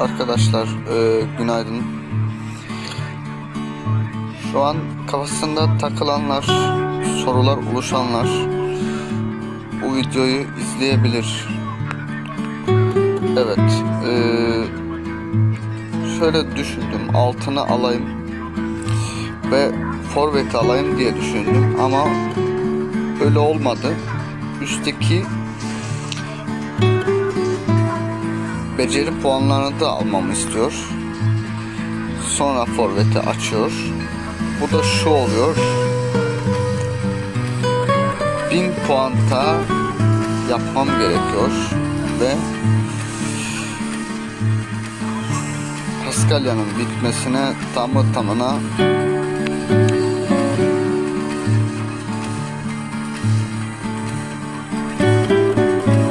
Arkadaşlar e, günaydın. Şu an kafasında takılanlar, sorular oluşanlar bu videoyu izleyebilir. Evet. e, şöyle düşündüm. Altını alayım ve forvet alayım diye düşündüm ama öyle olmadı. Üstteki beceri puanlarını da almamı istiyor. Sonra forveti açıyor. Bu da şu oluyor. 1000 puan daha yapmam gerekiyor ve Paskalya'nın bitmesine tamı tamına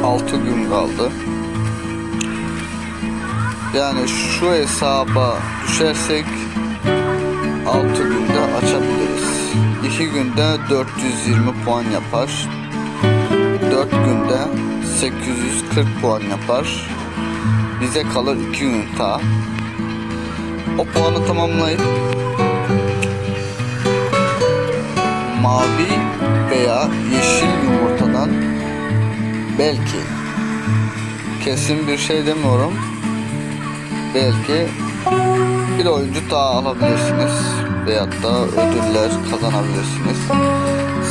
altı gün kaldı. Yani şu hesaba düşersek 6 günde açabiliriz. 2 günde 420 puan yapar. 4 günde 840 puan yapar. Bize kalır 2 gün daha. O puanı tamamlayıp mavi veya yeşil yumurtadan belki kesin bir şey demiyorum belki bir oyuncu daha alabilirsiniz veyahut da ödüller kazanabilirsiniz.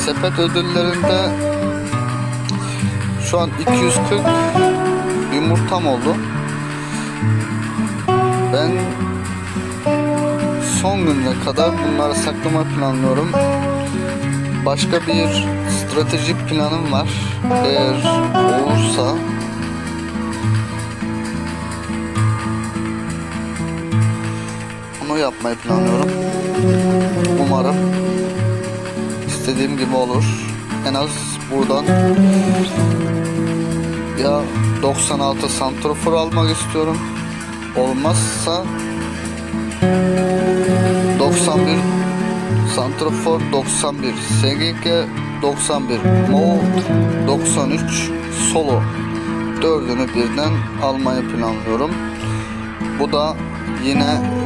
Sepet ödüllerinde şu an 240 yumurtam oldu. Ben son güne kadar bunları saklama planlıyorum. Başka bir stratejik planım var. Eğer olursa yapmayı planlıyorum. Umarım istediğim gibi olur. En az buradan ya 96 santrofor almak istiyorum. Olmazsa 91 santrofor 91 SGK 91 Mo 93 solo dördünü birden almayı planlıyorum. Bu da yine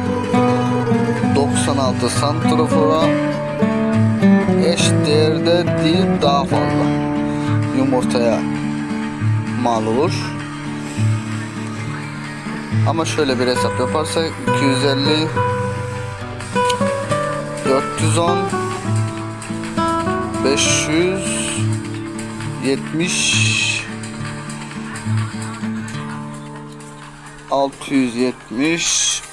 96 santrofora eş değerde değil daha fazla yumurtaya mal olur. Ama şöyle bir hesap yaparsak 250 410 570 670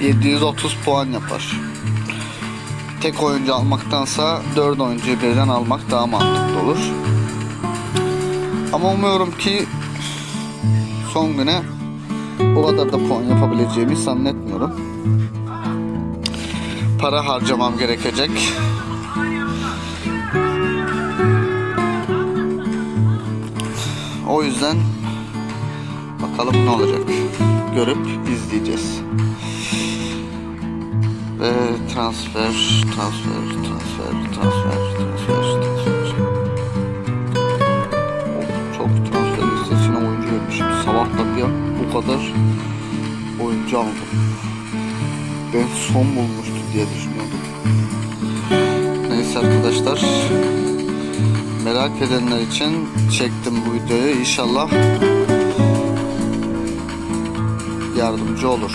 730 puan yapar. Tek oyuncu almaktansa 4 oyuncuyu birden almak daha mantıklı olur. Ama umuyorum ki son güne o kadar da puan yapabileceğimi zannetmiyorum. Para harcamam gerekecek. O yüzden bakalım ne olacak. Görüp izleyeceğiz. Ve transfer, transfer, transfer, transfer, transfer, transfer. Of, çok transfer listesine oyuncu vermişim. Sabah da bir bu kadar oyuncu aldım. Ben son bulmuştu diye düşünüyordum. Neyse arkadaşlar. Merak edenler için çektim bu videoyu. İnşallah yardımcı olur.